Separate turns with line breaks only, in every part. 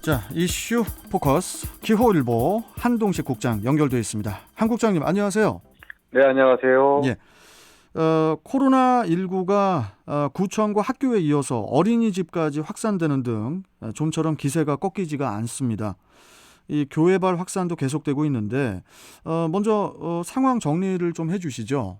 자 이슈 포커스 기호일보 한동식 국장 연결돼 있습니다. 한 국장님 안녕하세요.
네, 안녕하세요.
예. 어, 코로나 19가 어, 구청과 학교에 이어서 어린이집까지 확산되는 등 어, 좀처럼 기세가 꺾이지가 않습니다. 이 교회발 확산도 계속되고 있는데 어, 먼저 어, 상황 정리를 좀 해주시죠.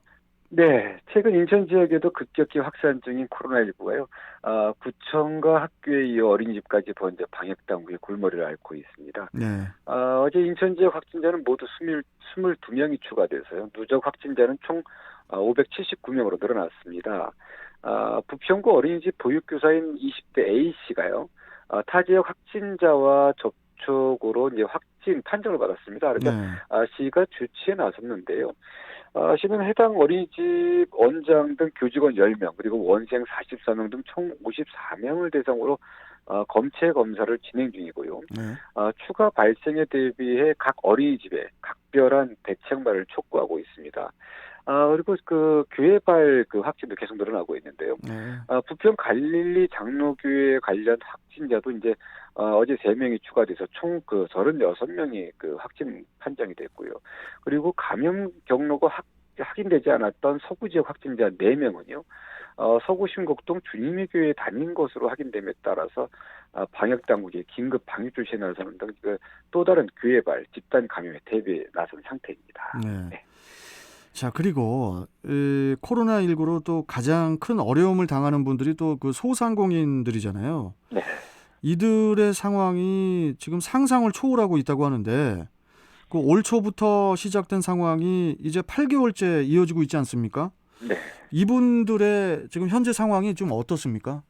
네, 최근 인천 지역에도 급격히 확산 중인 코로나19가요. 아, 구청과 학교에 이어 어린이집까지 번져 방역 당국의 골머리를 앓고 있습니다.
네.
아, 어제 인천 지역 확진자는 모두 20, 22명이 추가돼서요. 누적 확진자는 총 579명으로 늘어났습니다. 아, 부평구 어린이집 보육교사인 20대 A 씨가요. 아, 타 지역 확진자와 접촉으로 이제 확진 판정을 받았습니다. 그러니까
네.
아, 시가 주치에 나섰는데요. 아, 시는 해당 어린이집 원장 등 교직원 10명 그리고 원생 44명 등 총 54명을 대상으로 어, 검체 검사를 진행 중이고요.
네.
아, 추가 발생에 대비해 각 어린이집에 각별한 대책만을 촉구하고 있습니다. 아, 그리고 그 교회발 그 확진도 계속 늘어나고 있는데요.
네.
아, 부평 갈릴리 장로교회 관련 확진자도 이제 어, 어제 3명이 추가돼서 총 그 36명이 그 확진 판정이 됐고요. 그리고 감염 경로가 확, 확인되지 않았던 서구 지역 확진자 4명은요. 어, 서구 신곡동 주님의 교회에 다닌 것으로 확인됨에 따라서 아, 방역 당국이 긴급 방역 조치에 나서는 등그또 다른 교회발 집단 감염에 대비해 나선 상태입니다.
네.
네.
자 그리고 이, 코로나 19로 또 가장 큰 어려움을 당하는 분들이 또 그 소상공인들이잖아요.
네.
이들의 상황이 지금 상상을 초월하고 있다고 하는데 그 올 초부터 시작된 상황이 이제 8개월째 이어지고 있지 않습니까?
네.
이분들의 지금 현재 상황이 좀 어떻습니까?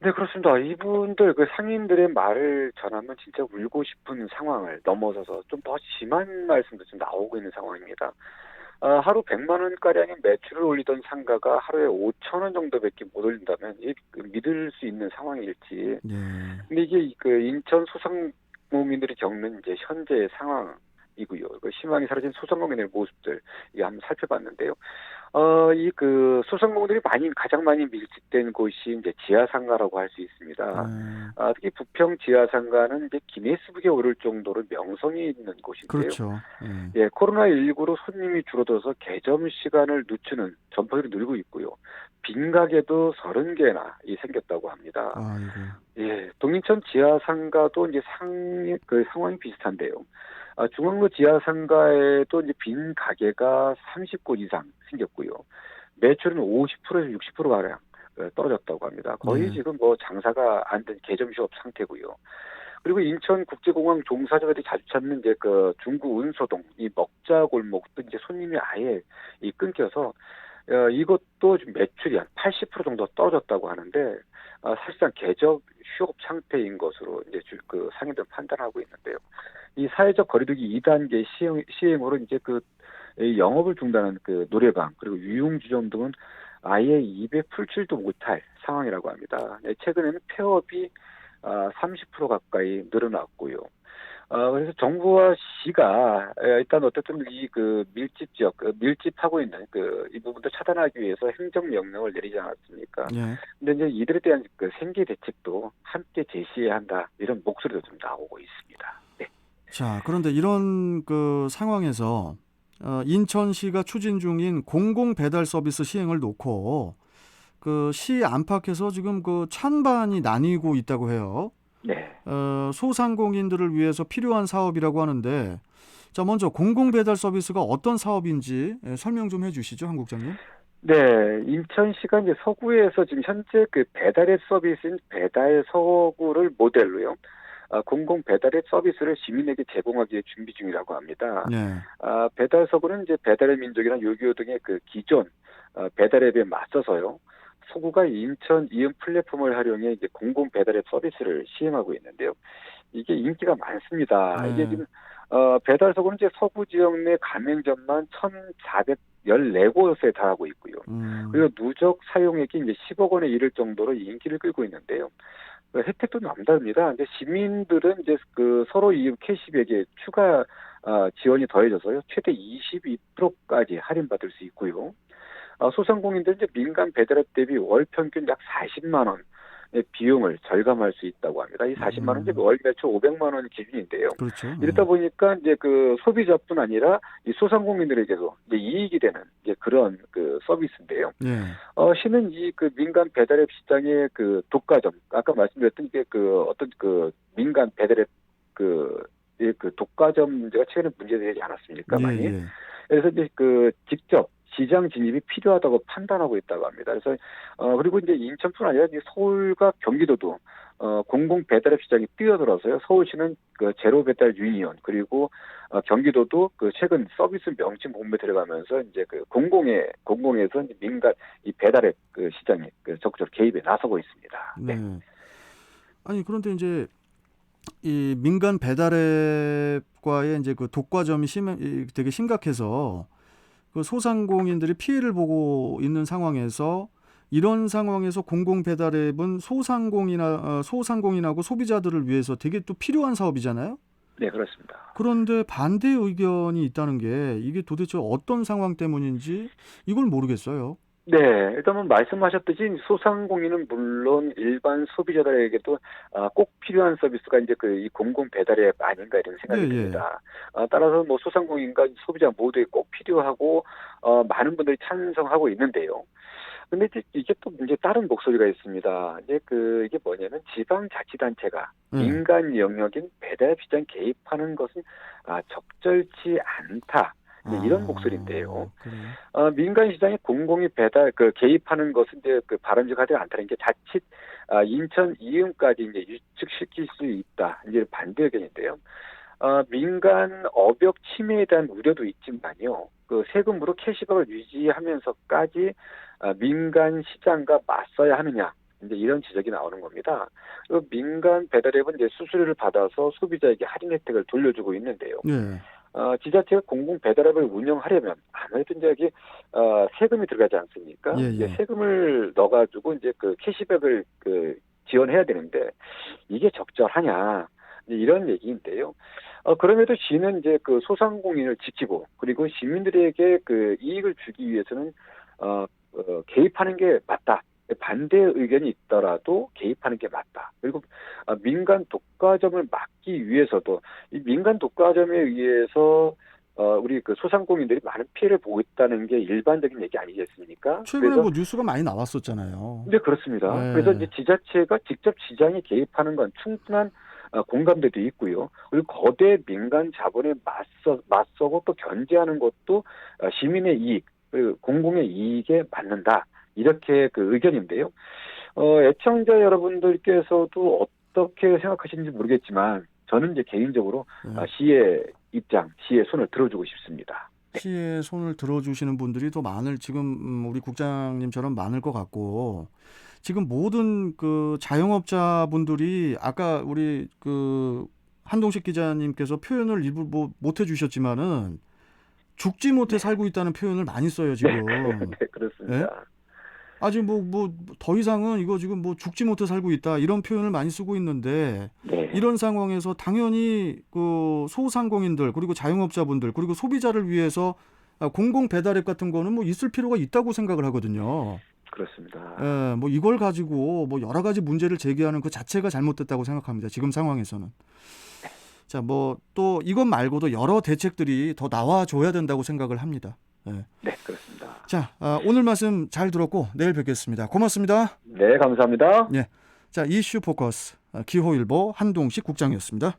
네, 그렇습니다. 이분들, 그 상인들의 말을 전하면 진짜 울고 싶은 상황을 넘어서서 좀 더 심한 말씀도 좀 나오고 있는 상황입니다. 아, 하루 100만 원가량의 매출을 올리던 상가가 하루에 5천 원 정도밖에 못 올린다면 이게 그 믿을 수 있는 상황일지.
예.
근데 이게 그 인천 소상공인들이 겪는 이제 현재 상황 이고요. 그 희망이 사라진 소상공인의 모습들 이게 한번 살펴봤는데요. 어, 이그 소상공인들이 많이 가장 많이 밀집된 곳이 이제 지하상가라고 할 수 있습니다.
아,
아, 특히 부평 지하상가는 이제 기네스북에 오를 정도로 명성이 있는 곳인데요.
그렇죠. 예.
예, 코로나 19로 손님이 줄어들어서 개점 시간을 늦추는 전파들이 늘고 있고요. 빈 가게도 30개나 이 생겼다고 합니다.
아이고.
예, 동인천 지하상가도 이제 상, 그 상황이 비슷한데요. 아, 중앙로 지하 상가에도 이제 빈 가게가 30곳 이상 생겼고요. 매출은 50%에서 60%가량 어, 떨어졌다고 합니다. 거의
네.
지금 뭐 장사가 안 된 개점시업 상태고요. 그리고 인천국제공항 종사자들이 자주 찾는 이제 그 중구 운소동 이 먹자 골목도 이제 손님이 아예 이 끊겨서 어, 이것도 지금 매출이 한 80% 정도 떨어졌다고 하는데 아, 사실상 개적 휴업 상태인 것으로 이제 주- 그 상인들 판단하고 있는데요. 이 사회적 거리두기 2단계 시행, 시행으로 이제 그이 영업을 중단한 그 노래방 그리고 유흥주점 등은 아예 입에 풀칠도 못할 상황이라고 합니다. 네, 최근에는 폐업이 아, 30% 가까이 늘어났고요. 아, 그래서 정부와 시가 에, 일단 어쨌든 이 그 밀집 지역, 그 밀집하고 있는 그 이 부분도 차단하기 위해서 행정 명령을 내리지 않았습니까?
예.
근데 이제 이들에 대한 그 생계 대책도 함께 제시해야 한다 이런 목소리도 좀 나오고 있습니다. 네.
자, 그런데 이런 그 상황에서 어, 인천시가 추진 중인 공공 배달 서비스 시행을 놓고 그 시 안팎에서 지금 그 찬반이 나뉘고 있다고 해요.
네.
어, 소상공인들을 위해서 필요한 사업이라고 하는데 자, 먼저 공공 배달 서비스가 어떤 사업인지 예, 설명 좀 해주시죠, 한국장님.
네, 인천시가 이제 서구에서 지금 현재 그 배달앱 서비스인 배달 서구를 모델로요. 아, 공공 배달앱 서비스를 시민에게 제공하기에 준비 중이라고 합니다.
네.
아, 배달 서구는 이제 배달의 민족이나 요기요 등의 그 기존 어, 배달앱에 맞서서요. 서구가 인천 이음 플랫폼을 활용해 이제 공공 배달앱 서비스를 시행하고 있는데요. 이게 인기가 많습니다.
네.
이게 지금 어, 배달 서구는 이제 서구 지역 내 가맹점만 1,414곳에 달하고 있고요.
음,
그리고 누적 사용액이 이제 10억 원에 이를 정도로 인기를 끌고 있는데요. 그 혜택도 남다릅니다. 이제 시민들은 이제 그 서로 이음 캐시백에 추가 아, 지원이 더해져서요. 최대 22%까지 할인받을 수 있고요. 아, 소상공인들 이제 민간 배달앱 대비 월 평균 약 40만 원 비용을 절감할 수 있다고 합니다. 이 40만 원, 이제
음.
월 매출 500만 원 기준인데요.
그렇죠.
이렇다 보니까 이제 그 소비자뿐 아니라 이 소상공인들에게도 이제 이익이 되는 이제 그런 그 서비스인데요.
예.
어, 시는 이 그 민간 배달앱 시장의 그 독과점, 아까 말씀드렸던 게그 어떤 그 민간 배달앱 그, 이그 독과점 문제가 최근에 문제되지 않았습니까? 많이.
예, 예.
그래서 이제 그 직접 시장 진입이 필요하다고 판단하고 있다고 합니다. 그래서 어 그리고 이제 인천뿐 아니라 서울과 경기도도 어 공공 배달앱 시장이 뛰어들어서요. 서울시는 그 제로 배달 유니온 그리고 어 경기도도 그 최근 서비스 명칭 공부에 들어가면서 이제 그 공공의 공공에서 민간 이 배달앱 그 시장에 그 적극적 개입에 나서고 있습니다.
네.
네.
아니 그런데 이제 이 민간 배달앱과의 이제 그 독과점이 심 이, 되게 심각해서 그 소상공인들이 피해를 보고 있는 상황에서 이런 상황에서 공공 배달앱은 소상공이나 어, 소상공인하고 소비자들을 위해서 되게 또 필요한 사업이잖아요.
네, 그렇습니다.
그런데 반대 의견이 있다는 게 이게 도대체 어떤 상황 때문인지 이걸 모르겠어요.
네, 일단은 말씀하셨듯이 소상공인은 물론 일반 소비자들에게도 아, 꼭 필요한 서비스가 이제 그 이 공공 배달앱 아닌가 이런 생각이
예, 예.
듭니다. 아, 따라서 뭐 소상공인과 소비자 모두에 꼭 필요하고 어, 많은 분들이 찬성하고 있는데요. 근데 이제 이게 또 이제 다른 목소리가 있습니다. 이제 그 이게 뭐냐면 지방 자치단체가
예.
민간 영역인 배달앱 시장 개입하는 것은 아, 적절치 않다. 네, 이런
아,
목소리인데요.
그래요?
어, 민간 시장에 공공이 배달 그 개입하는 것은 이제 그 바람직하지 않다는 게 자칫 아, 인천 이음까지 이제 유축시킬 수 있다. 이제 반대 의견인데요. 어, 민간 업역 침해에 대한 우려도 있지만요. 그 세금으로 캐시백을 유지하면서까지 아, 민간 시장과 맞서야 하느냐. 이제 이런 지적이 나오는 겁니다. 그 민간 배달앱은 이제 수수료를 받아서 소비자에게 할인 혜택을 돌려주고 있는데요.
예.
어, 지자체가 공공 배달앱을 운영하려면 아무래도 이제 여기 어, 세금이 들어가지 않습니까?
예, 예.
세금을 넣어가지고 이제 그 캐시백을 그 지원해야 되는데 이게 적절하냐 이런 얘기인데요. 어, 그럼에도 시는 이제 그 소상공인을 지키고 그리고 시민들에게 그 이익을 주기 위해서는 어, 어, 개입하는 게 맞다. 반대 의견이 있더라도 개입하는 게 맞다. 그리고 아, 민간 독과점을 막기 위해서도 이 민간 독과점에 의해서 어, 우리 그 소상공인들이 많은 피해를 보고 있다는 게 일반적인 얘기 아니겠습니까?
최근에
그래서
뭐 뉴스가 많이 나왔었잖아요.
네 그렇습니다.
네.
그래서 이제 지자체가 직접 시장에 개입하는 건 충분한 어, 공감대도 있고요. 그리고 거대 민간 자본에 맞서 맞서고 또 견제하는 것도 어, 시민의 이익 그리고 공공의 이익에 맞는다. 이렇게 그 의견인데요. 어, 애청자 여러분들께서도 어떻게 생각하시는지 모르겠지만 저는 이제 개인적으로
예.
아, 시의 입장, 시의 손을 들어주고 싶습니다.
시의 손을 들어주시는 분들이 더 많을 지금 음, 우리 국장님처럼 많을 것 같고 지금 모든 그 자영업자분들이 아까 우리 그 한동식 기자님께서 표현을 일부 뭐 못 해 주셨지만은 죽지 못해 살고 있다는 표현을 많이 써요 지금.
네, 그렇습니다.
아직 뭐 뭐 더 이상은 이거 지금 뭐 죽지 못해 살고 있다 이런 표현을 많이 쓰고 있는데
네.
이런 상황에서 당연히 그 소상공인들 그리고 자영업자분들 그리고 소비자를 위해서 아, 공공 배달앱 같은 거는 뭐 있을 필요가 있다고 생각을 하거든요.
그렇습니다.
예, 뭐 이걸 가지고 뭐 여러 가지 문제를 제기하는 그 자체가 잘못됐다고 생각합니다. 지금 상황에서는. 자, 뭐 또 이것 말고도 여러 대책들이 더 나와줘야 된다고 생각을 합니다. 예.
네, 그렇습니다.
자, 아, 오늘 말씀 잘 들었고 내일 뵙겠습니다. 고맙습니다.
네, 감사합니다.
자, 이슈 포커스 아, 기호일보 한동식 국장이었습니다.